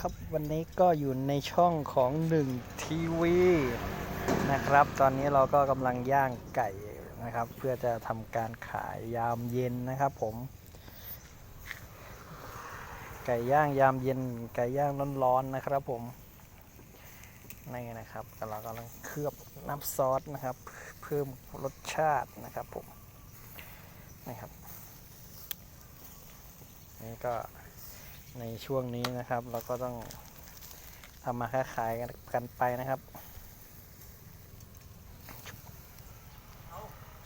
ครับวันนี้ก็อยู่ในช่องของหนึ่งทีวีนะครับ ตอนนี้เราก็กำลังย่างไก่นะครับ เพื่อจะทำการขายยามเย็นนะครับผม ไก่ย่างยามเย็น ไก่ย่างร้อนๆนะครับผมนี่นะครับเรากำลังเคลือบน้ำซอสนะครับ เพิ่มรสชาตินะครับผมนะครับนี่ก็ ในช่วงนี้นะครับ เราก็ต้องทำมาค้าขายกันไปนะครับ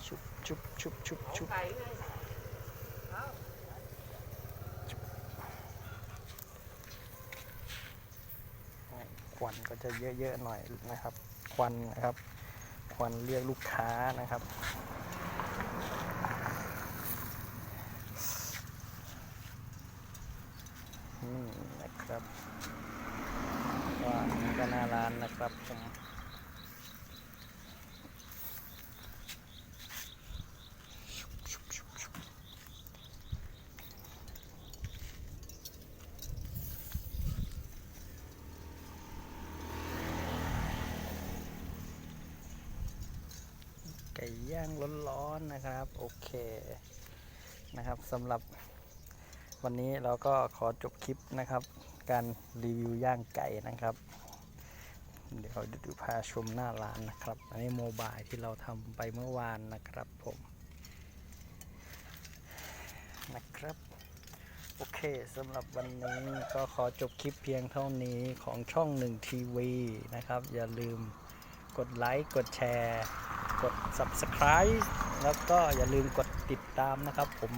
ชุบชุบชุบชุบชุบควันก็จะเยอะๆหน่อยนะครับ ควันนะครับ ควันเรียกลูกค้านะครับ นี่นะครับก็อันนี่ก็หน้าร้านนะครับผมไก่ย่างร้อนๆนะครับ โอเคนะครับสำหรับ วันนี้เราก็ขอจบคลิปนะครับ การรีวิวย่างไก่นะครับ เดี๋ยวดูพาชมหน้าร้านนะครับ อันนี้โมบายที่เราทำไปเมื่อวานนะครับผมนะครับโอเคสำหรับวันนี้ก็ขอจบคลิปเพียงเท่านี้ของช่องหนึ่งทีวีนะครับ อย่าลืมกดไลค์ กดแชร์ กด Subscribe แล้วก็อย่าลืมกดติดตามนะครับผม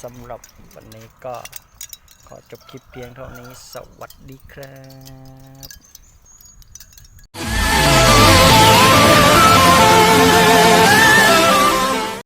สำหรับวันนี้ก็ขอจบคลิปเพียงเท่านี้ สวัสดีครับ